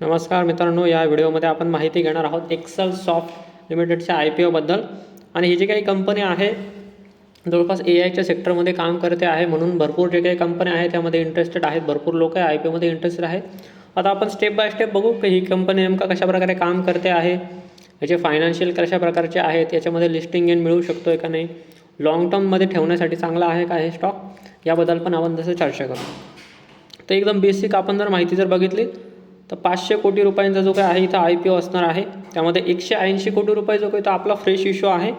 नमस्कार मित्रांनो या व्हिडिओमध्ये आपण माहिती घेणार आहोत एक्सल सॉफ्ट लिमिटेडच्या आय पी ओबद्दल आणि ही जी काही कंपनी आहे जवळपास ए आयच्या सेक्टरमध्ये काम करते आहे म्हणून भरपूर जे काही कंपन्या आहेत त्यामध्ये इंटरेस्टेड आहेत. भरपूर लोक आय पी ओमध्ये इंटरेस्टेड आहेत. आता आपण स्टेप बाय स्टेप बघू की ही कंपनी नेमका कशा प्रकारे काम करते आहे याचे फायनान्शियल कशा प्रकारचे आहेत याच्यामध्ये लिस्टिंग गेन मिळू शकतो का नाही लाँग टर्ममध्ये ठेवण्यासाठी चांगला आहे का हे स्टॉक याबद्दल पण आपण जसं चर्चा करू. तर एकदम बेसिक आपण जर माहिती जर बघितली तर पाचशे कोटी रुपयांचा जो काय आहे इथं आय पी ओ असणार आहे. त्यामध्ये एकशे ऐंशी कोटी रुपये जो काही तो आपला फ्रेश इश्यू आहे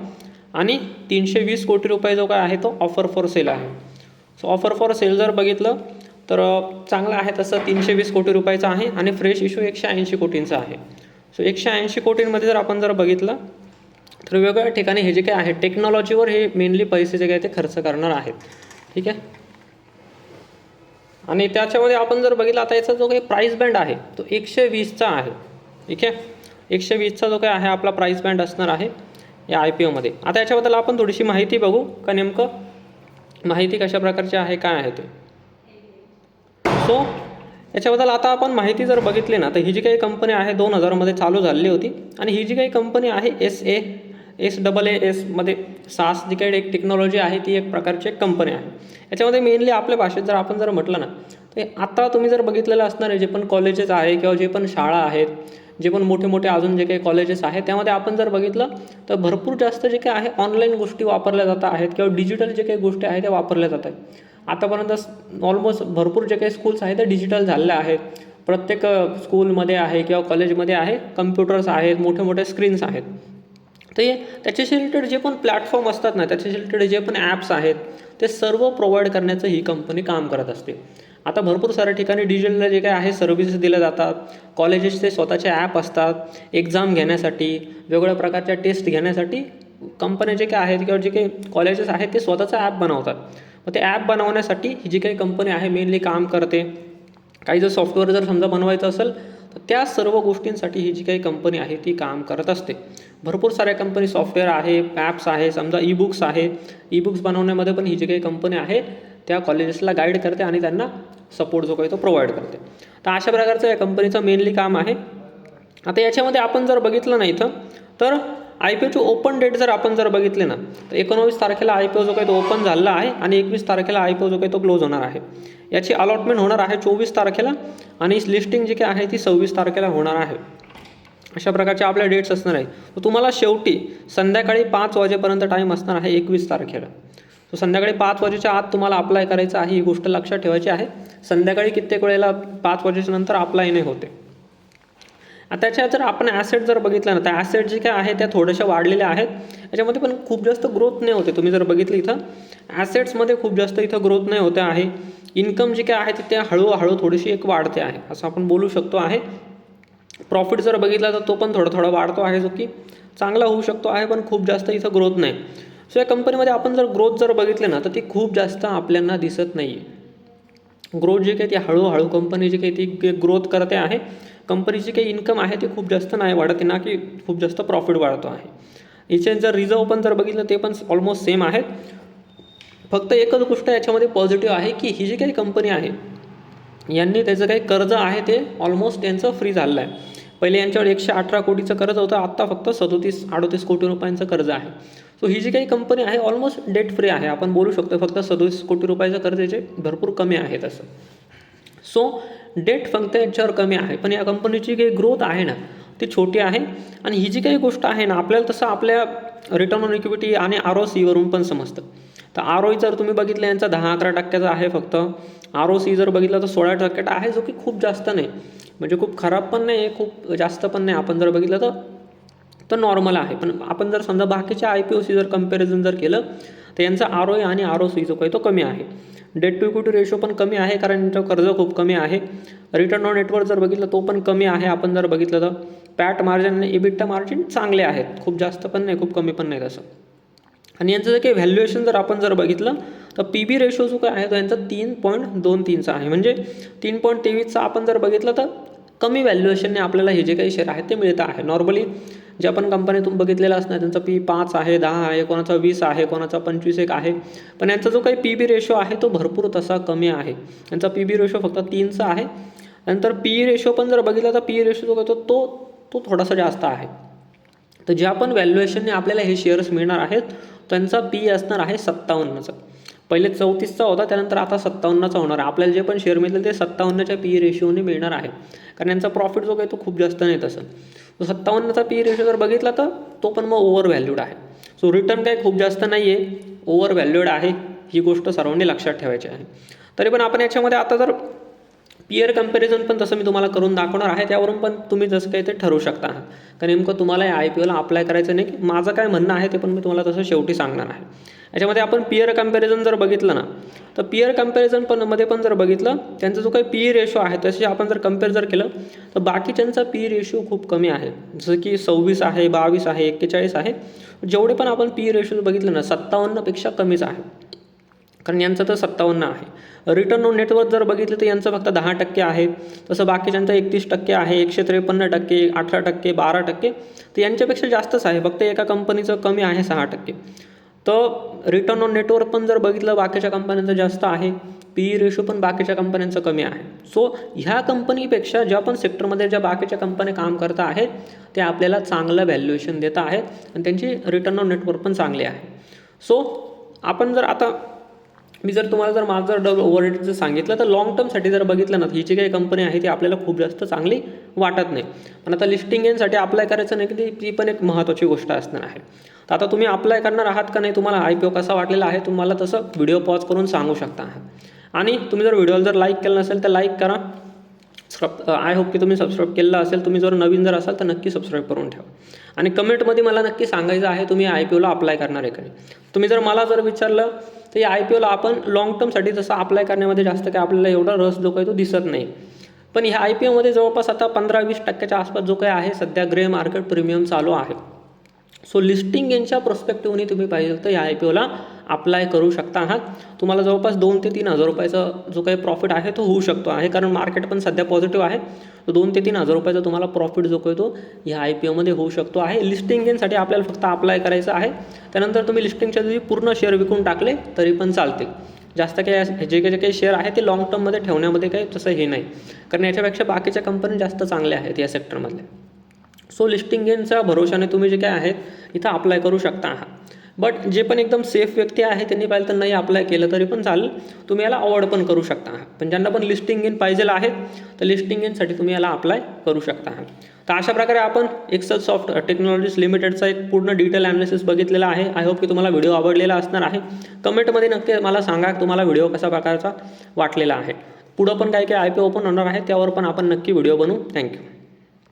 आणि तीनशे वीस कोटी रुपये जो काय आहे तो ऑफर फॉर सेल आहे. सो ऑफर फॉर सेल जर बघितलं तर चांगलं आहे तसं तीनशे वीस कोटी रुपयाचं आहे आणि फ्रेश इश्यू एकशे ऐंशी कोटींचा आहे. सो एकशे ऐंशी कोटींमध्ये जर आपण जर बघितलं तर वेगवेगळ्या ठिकाणी हे जे काही आहे टेक्नॉलॉजीवर हे मेनली पैसे जे काही ते खर्च करणार आहेत. ठीक आहे? आणि त्याच्यामध्ये आपण जर बघितलं आता याचा जो काही प्राईस बँड आहे तो एकशे वीसचा आहे. ठीक आहे? एकशे वीसचा जो काही आहे आपला प्राईस बँड असणार आहे या आय पी ओमध्ये आता याच्याबद्दल आपण थोडीशी माहिती बघू का नेमकं? माहिती कशा प्रकारची आहे काय आहे ते? सो याच्याबद्दल आता आपण माहिती जर बघितली ना तर ही जी काही कंपनी आहे दोन हजारमध्ये चालू झालेली होती. आणि ही जी काही कंपनी आहे S A S double A एसमध्ये सास जी काही एक टेक्नॉलॉजी आहे ती एक प्रकारची एक कंपनी आहे. याच्यामध्ये मेनली आपल्या भाषेत जर आपण जर म्हटलं ना तर आता तुम्ही जर बघितलेलं असणार आहे जे पण कॉलेजेस आहे किंवा जे पण शाळा आहेत जे पण मोठे मोठे अजून जे काही कॉलेजेस आहेत त्यामध्ये आपण जर बघितलं तर भरपूर जास्त जे काही आहे ऑनलाईन गोष्टी वापरल्या जात आहेत किंवा डिजिटल जे काही गोष्टी आहेत त्या वापरल्या जात आहेत. आतापर्यंत ऑलमोस्ट भरपूर जे काही स्कूल्स आहेत ते डिजिटल झालेल्या आहेत. प्रत्येक स्कूलमध्ये आहे किंवा कॉलेजमध्ये आहे कम्प्युटर्स आहेत मोठे मोठे स्क्रीन्स आहेत. ते त्याच्याशी रिलेटेड जे पण प्लॅटफॉर्म असतात ना त्याच्याशी रिलेटेड जे पण ॲप्स आहेत ते सर्व प्रोव्हाइड करण्याचं ही कंपनी काम करत असते. आता भरपूर साऱ्या ठिकाणी डिजिटल जे काही आहे सर्व्हिसेस दिल्या जातात कॉलेजेसचे स्वतःचे ॲप असतात एक्झाम घेण्यासाठी वेगवेगळ्या प्रकारच्या टेस्ट घेण्यासाठी कंपन्या जे काही आहेत किंवा जे काही कॉलेजेस आहेत ते स्वतःचं ॲप बनवतात. मग ते ॲप बनवण्यासाठी ही जी काही कंपनी आहे मेनली काम करते. काही जर सॉफ्टवेअर जर समजा बनवायचं असेल तर त्या सर्व गोष्टींसाठी ही जी काही कंपनी आहे ती काम करत असते. भरपूर साऱ्या कंपनी सॉफ्टवेअर आहे ॲप्स आहे समजा ई बुक्स आहे. ई बुक्स बनवण्यामध्ये पण ही जी काही कंपनी आहे त्या कॉलेजेसला गाईड करते आणि त्यांना सपोर्ट जो काही तो प्रोव्हाइड करते. तर अशा प्रकारचं या कंपनीचं मेनली काम आहे. आता याच्यामध्ये आपण जर बघितलं नाही तर आय पी ओचे ओपन डेट जर आपण जर बघितले ना तर एकोणवीस तारखेला आय पी ओ जो काही तो ओपन झाला आहे आणि एकवीस तारखेला आय पी ओ जो काही तो क्लोज होणार आहे. याची अलॉटमेंट होणार आहे चोवीस तारखेला आणि लिस्टिंग जी काही आहे ती सव्वीस तारखेला होणार आहे. अशा प्रकारचे आपल्या डेट्स असणार आहे. तर तुम्हाला शेवटी संध्याकाळी पाच वाजेपर्यंत टाईम असणार आहे एकवीस तारखेला. सो संध्याकाळी पाच वाजेच्या आत तुम्हाला अप्लाय करायचं आहे ही गोष्ट लक्षात ठेवायची आहे. संध्याकाळी कित्येक वेळेला पाच वाजेच्या नंतर अप्लाय नाही होते. त्याच्या जर आपण ॲसेट जर बघितलं ना तर ॲसेट जे काय आहे त्या थोड्याशा वाढलेल्या आहेत. याच्यामध्ये पण खूप जास्त ग्रोथ नाही होते. तुम्ही जर बघितलं इथं ॲसेट्समध्ये खूप जास्त इथं ग्रोथ नाही होते आहे. इन्कम जी काय आहे ती त्या हळूहळू थोडीशी एक वाढते आहे असं आपण बोलू शकतो आहे. प्रॉफिट जर बघितला तर तो पण थोडा थोडा वाढतो आहे जो की चांगला होऊ शकतो आहे पण खूप जास्त इथं ग्रोथ नाही. सो या कंपनीमध्ये आपण जर ग्रोथ जर बघितले ना तर ती खूप जास्त आपल्याला दिसत नाही आहे ग्रोथ जी काही ती हळूहळू कंपनी जी काही ती ग्रोथ करते आहे कंपनीची काही इन्कम आहे ती खूप जास्त नाही वाढते ना की खूप जास्त प्रॉफिट वाढतो आहे. याचे जर रिझर्व पण जर बघितलं ते पण ऑलमोस्ट सेम आहेत. फक्त एकच गोष्ट याच्यामध्ये पॉझिटिव्ह आहे की ही जी काही कंपनी आहे यांनी त्याचं काही कर्ज आहे ते ऑलमोस्ट त्यांचं फ्री झालेलं आहे. पहिले यांच्यावर एकशे अठरा कोटीचं कर्ज होतं आत्ता फक्त सदोतीस अडोतीस कोटी रुपयांचं कर्ज आहे. सो ही जी काही कंपनी आहे ऑलमोस्ट डेट फ्री आहे. आपण बोलू शकतो फक्त सदोतीस कोटी रुपयाचं कर्ज याचे भरपूर कमी आहे तसं. सो डेट फक्त यांच्यावर कमी आहे. पण या कंपनीची काही ग्रोथ आहे ना ती छोटी आहे. आणि ही जी काही गोष्ट आहे ना आपल्याला तसं आपल्या रिटर्न ऑन इक्विटी आणि आर ओ सीवरून पण समजतं. तर आर ओई जर तुम्ही बघितलं यांचा दहा अकरा टक्क्याचा आहे फक्त. आर ओ सी जर बघितलं तर सोळा टक्क्याचा आहे जो की खूप जास्त नाही. म्हणजे खूप खराब पण नाही आहे खूप जास्त पण नाही. आपण जर बघितलं तर तर नॉर्मल आहे. पण आपण जर समजा बाकीच्या आय पी ओ सी जर कंपॅरिझन जर केलं तर यांचा आर ओ आणि आर ओ सी जो काही तो कमी आहे. डेट टू इक्विटी रेशो पण कमी आहे कारण यांचं कर्ज खूप कमी आहे. रिटर्न ऑन नेटवर्क जर बघितलं तो पण कमी आहे आपण जर बघितलं तर. पॅट मार्जिन आणि इबिट्टा मार्जिन चांगले आहेत. खूप जास्त पण नाही खूप कमी पण नाही तसं. आणि यांचं जर काही व्हॅल्युएशन जर आपण जर बघितलं तर पी बी रेशो जो काय आहे तो यांचा तीन पॉईंट दोन तीनचा आहे. म्हणजे तीन पॉईंट तेवीसचा आपण जर बघितलं तर कमी व्हॅल्युएशनने आपल्याला हे जे काही शेअर आहेत ते मिळतं आहे. नॉर्मली ज्या पण कंपनीतून बघितलेलं असणार त्यांचा पी पाच आहे दहा आहे कोणाचा वीस आहे कोणाचा पंचवीस एक आहे. पण यांचा जो काही पी बी रेशो आहे तो भरपूर तसा कमी आहे. यांचा पी बी रेशो फक्त तीनचा आहे. नंतर पी ई रेशो पण जर बघितला तर पी ई रेशो जो काय तो तो तो थोडासा जास्त आहे. तर ज्या पण व्हॅल्युएशनने आपल्याला हे शेअर्स मिळणार आहेत त्यांचा पी असणार आहे सत्तावन्नचा. पहिले चौतीसचा होता त्यानंतर आता सत्तावन्नचा होणार आहे. आपल्याला जे पण शेअर मिळतील ते सत्तावन्नच्या पी रेशिओने मिळणार आहे. कारण यांचा प्रॉफिट जो काही तो खूप जास्त नाही तसं. तो सत्तावन्नचा पी रेशिओ जर बघितला तर तो पण मग ओव्हर व्हॅल्यूड आहे. सो रिटर्न काही खूप जास्त नाही आहे ओव्हर व्हॅल्यूड आहे. ही गोष्ट सर्वांनी लक्षात ठेवायची आहे. तरी पण आपण याच्यामध्ये आता जर पियर कंपॅरिझन पण तसं मी तुम्हाला करून दाखवणार आहे. त्यावरून पण तुम्ही जसं काही ते ठरवू शकता. तर नेमकं तुम्हाला या आय पी ओला अप्लाय करायचं नाही की माझं काय म्हणणं आहे ते पण मी तुम्हाला तसं शेवटी सांगणार आहे. याच्यामध्ये आपण पियर कंपॅरिझन जर बघितलं ना तर पियर कंपॅरिझन पण मध्ये पण जर बघितलं त्यांचा जो काही पी रेशो आहे तसे आपण जर कंपेअर जर केलं तर बाकीच्यांचा पी रेशो खूप कमी आहे. जसं की सव्वीस आहे बावीस आहे एक्केचाळीस आहे. जेवढे पण आपण पी रेशो बघितलं ना सत्तावन्नपेक्षा कमीच आहे. कारण यांचं तर सत्तावन्न आहे. रिटर्न ऑन नेटवर्क जर बघितलं तर यांचं फक्त दहा टक्के आहे. तसं बाकीच्यांचं एकतीस टक्के आहे एकशे त्रेपन्न टक्के अठरा टक्के बारा टक्के तर यांच्यापेक्षा जास्तच आहे. फक्त एका कंपनीचं कमी आहे सहा टक्के. तर रिटर्न ऑन नेटवर्क पण जर बघितलं बाकीच्या कंपन्यांचं जास्त आहे. पी ई रेशो पण बाकीच्या कंपन्यांचं कमी आहे. सो ह्या कंपनीपेक्षा ज्या पण सेक्टरमध्ये ज्या बाकीच्या कंपन्या काम करत आहेत ते आपल्याला चांगलं व्हॅल्युएशन देत आहेत आणि त्यांची रिटर्न ऑन नेटवर्क पण चांगली आहे. सो आपण जर आता मी जर तुम्हाला जर माझं जर डबल ओव्हर जर सांगितलं तर लॉंग टर्मसाठी जर बघितलं ना ही जी काही कंपनी आहे ती आपल्याला खूप जास्त चांगली वाटत नाही. पण आता लिस्टिंग एनसाठी अप्लाय करायचं नाही की ती ती पण एक महत्त्वाची गोष्ट असणार आहे. तर आता तुम्ही अप्लाय करणार आहात का नाही तुम्हाला आय पी ओ कसा वाटलेला आहे तुम्हाला तसं व्हिडिओ पॉज करून सांगू शकता. आणि तुम्ही जर व्हिडिओला जर लाईक केलं नसेल तर लाईक करा. सब आय होप की तुम्ही सबस्क्राईब केलं असेल. तुम्ही जर नवीन जर असाल तर नक्की सबस्क्राईब करून ठेवा. आणि कमेंटमध्ये मला नक्की सांगायचं आहे तुम्ही आय पी ओला अप्लाय करणार आहे का तुम्ही जर मला जर विचारलं तर या आय पी ओला आपण लाँग टर्मसाठी जसं अप्लाय करण्यामध्ये जास्त काय आपल्याला एवढा रस जो काही तो दिसत नाही. पण ह्या आय पी ओमध्ये जवळपास आता पंधरा वीस टक्क्याच्या आसपास जो काही आहे सध्या ग्रे मार्केट प्रीमियम चालू आहे. सो लिस्टिंग यांच्या प्रोस्पेक्टिव्हनी तुम्ही पाहिजे तर या आय पी ओला अप्लाय करू शकता आहात. तुम्हाला जवळपास दोन ते तीन हजार रुपयाचा जो काही प्रॉफिट आहे तो होऊ शकतो. आहे कारण मार्केट पण सध्या पॉझिटिव्ह आहे. तर दोन ते तीन हजार रुपयाचा तुम्हाला प्रॉफिट जो काही तो या आय पी ओमध्ये होऊ शकतो आहे. लिस्टिंग गेनसाठी आपल्याला फक्त अप्लाय करायचं आहे. त्यानंतर तुम्ही लिस्टिंगच्या दिवशी पूर्ण शेअर विकून टाकले तरी पण चालते जास्त काही जे काही जे काही शेअर आहे ते लाँग टर्ममध्ये ठेवण्यामध्ये काही तसं हे नाही. कारण याच्यापेक्षा बाकीच्या कंपनी जास्त चांगल्या आहेत या सेक्टरमधल्या सो लिस्टिंग गेनच्या भरोशाने तुम्ही जे काय आहेत इथं अप्लाय करू शकता. आहात बट जे पण एकदम सेफ व्यक्ती आहे त्यांनी पाहिलं तर नाही अप्लाय केलं तरी पण चालेल. तुम्ही याला अवॉर्ड पण करू शकता. आहात पण ज्यांना पण लिस्टिंग गेन पाहिजे आहेत तर लिस्टिंग गेनसाठी तुम्ही याला अप्लाय करू शकता. आहात तर अशा प्रकारे आपण एक्सेल सॉफ्ट टेक्नॉलॉजीज लिमिटेडचा एक पूर्ण डिटेल ॲनालिसिस बघितलेला आहे. आय होप की तुम्हाला व्हिडिओ आवडलेला असणार आहे. कमेंटमध्ये नक्की मला सांगा तुम्हाला व्हिडिओ कशा प्रकारचा वाटलेला आहे. पुढं पण काय काय आय पी ओपन होणार आहे त्यावर पण आपण नक्की व्हिडिओ बनवू. थँक्यू